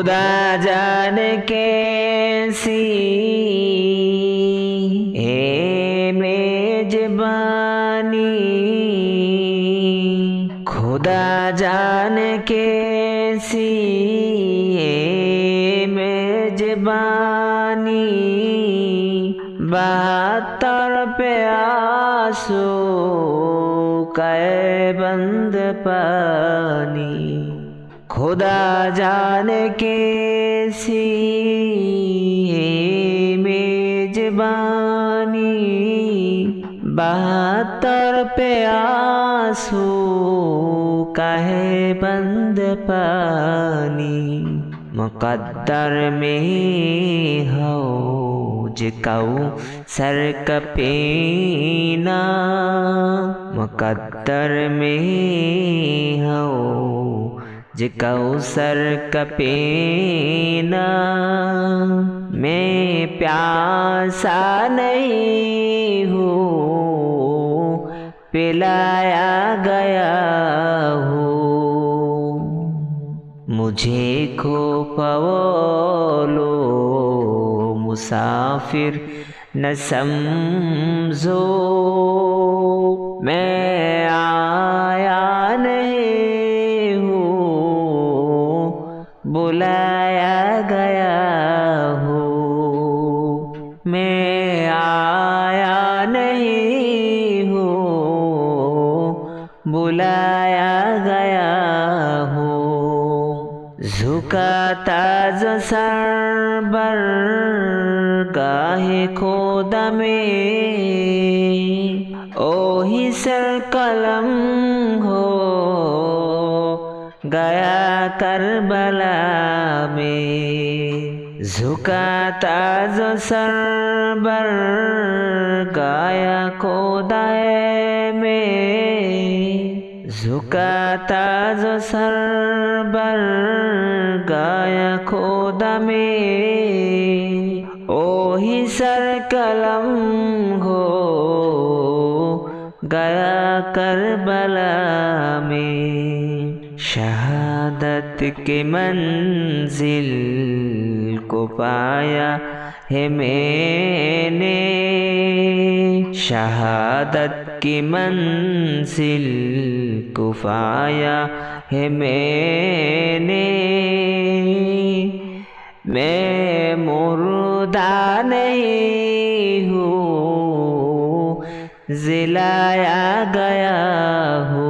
खुदा जान कैसी? है मेजबानी। खुदा जान कैसी? है मेजबानी। बहत्तर पे आँसू, कै बंद पानी। खुदा जाने कैसी है मेजबानी बहत्तर पे आँसू कहे बंद पानी। मुकद्दर में हो जिकाऊ सर कपीना मुकद्दर में हो जिकाऊ सर कपीना, मैं प्यासा नहीं हूँ, पिलाया गया हूँ। मुझे को पवोलो मुसाफिर न समझो, मैं मैं आया नहीं हूँ, बुलाया गया हूँ। झुकाता जो सर बर गाहे खोदा में, ओही सर कलम हो, गया करबला में। झुकाता जो सर बर गाया खोदाए में झुकाता जो सर बर गाया खोदा में ओही सर कलम हो गया करबला में शहादत के मंजिल को पाया है मैंने। शहादत की मंजिल को पाया है मैंने। मैं मुर्दा नहीं हूँ, जिलाया गया हूँ।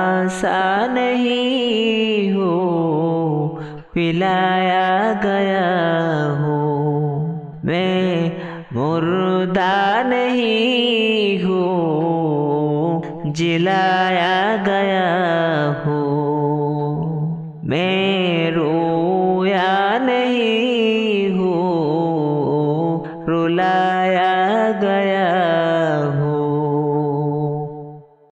प्यासा नहीं हो, पिलाया गया हो। मैं मुर्दा नहीं हो, जिलाया गया हो। मैं रोया